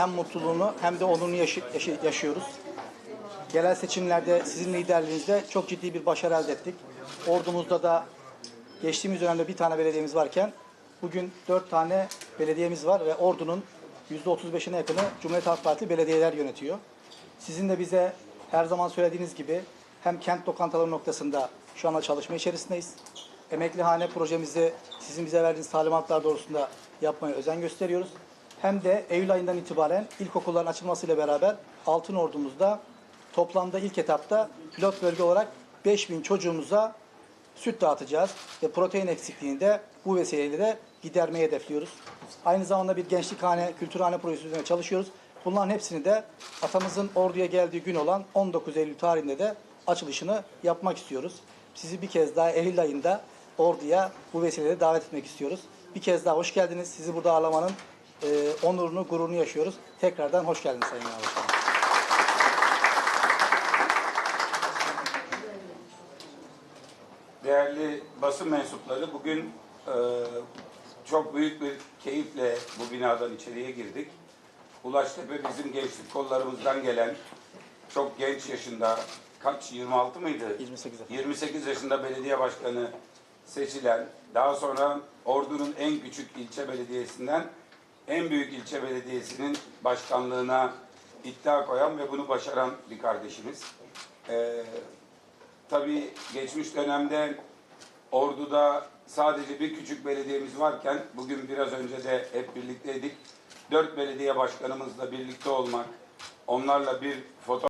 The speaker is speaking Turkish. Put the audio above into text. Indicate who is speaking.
Speaker 1: hem mutluluğunu hem de onurunu yaşı- yaşı- yaşıyoruz. Genel seçimlerde sizin liderliğinizde çok ciddi bir başarı elde ettik. Ordumuzda da geçtiğimiz dönemde bir tane belediyemiz varken bugün dört tane belediyemiz var ve ordunun %35'ine yakını Cumhuriyet Halk Partili belediyeler yönetiyor. Sizin de bize her zaman söylediğiniz gibi hem kent lokantaları noktasında şu anda çalışma içerisindeyiz. Emeklihane projemizi sizin bize verdiğiniz talimatlar doğrusunda yapmaya özen gösteriyoruz. Hem de Eylül ayından itibaren ilkokulların açılmasıyla beraber Altın Ordumuzda toplamda ilk etapta pilot bölge olarak 5000 çocuğumuza süt dağıtacağız ve protein eksikliğini de bu vesileyle de gidermeyi hedefliyoruz. Aynı zamanda bir gençlikhane, kültürhane projesi üzerine çalışıyoruz. Bunların hepsini de atamızın orduya geldiği gün olan 19 Eylül tarihinde de açılışını yapmak istiyoruz. Sizi bir kez daha Eylül ayında orduya bu vesileyle davet etmek istiyoruz. Bir kez daha hoş geldiniz. Sizi burada ağırlamanın e, onurunu, gururunu yaşıyoruz. Tekrardan hoş geldiniz Sayın Başkanım.
Speaker 2: Değerli basın mensupları bugün e, çok büyük bir keyifle bu binadan içeriye girdik. Ulaştepe bizim gençlik kollarımızdan gelen çok genç yaşında kaç 26 mıydı?
Speaker 1: 28 efendim.
Speaker 2: 28 yaşında belediye başkanı seçilen, daha sonra Ordu'nun en küçük ilçe belediyesinden en büyük ilçe belediyesinin başkanlığına iddia koyan ve bunu başaran bir kardeşimiz. Ee, tabii geçmiş dönemde Ordu'da sadece bir küçük belediyemiz varken bugün biraz önce de hep birlikteydik. Dört belediye başkanımızla birlikte olmak, onlarla bir foto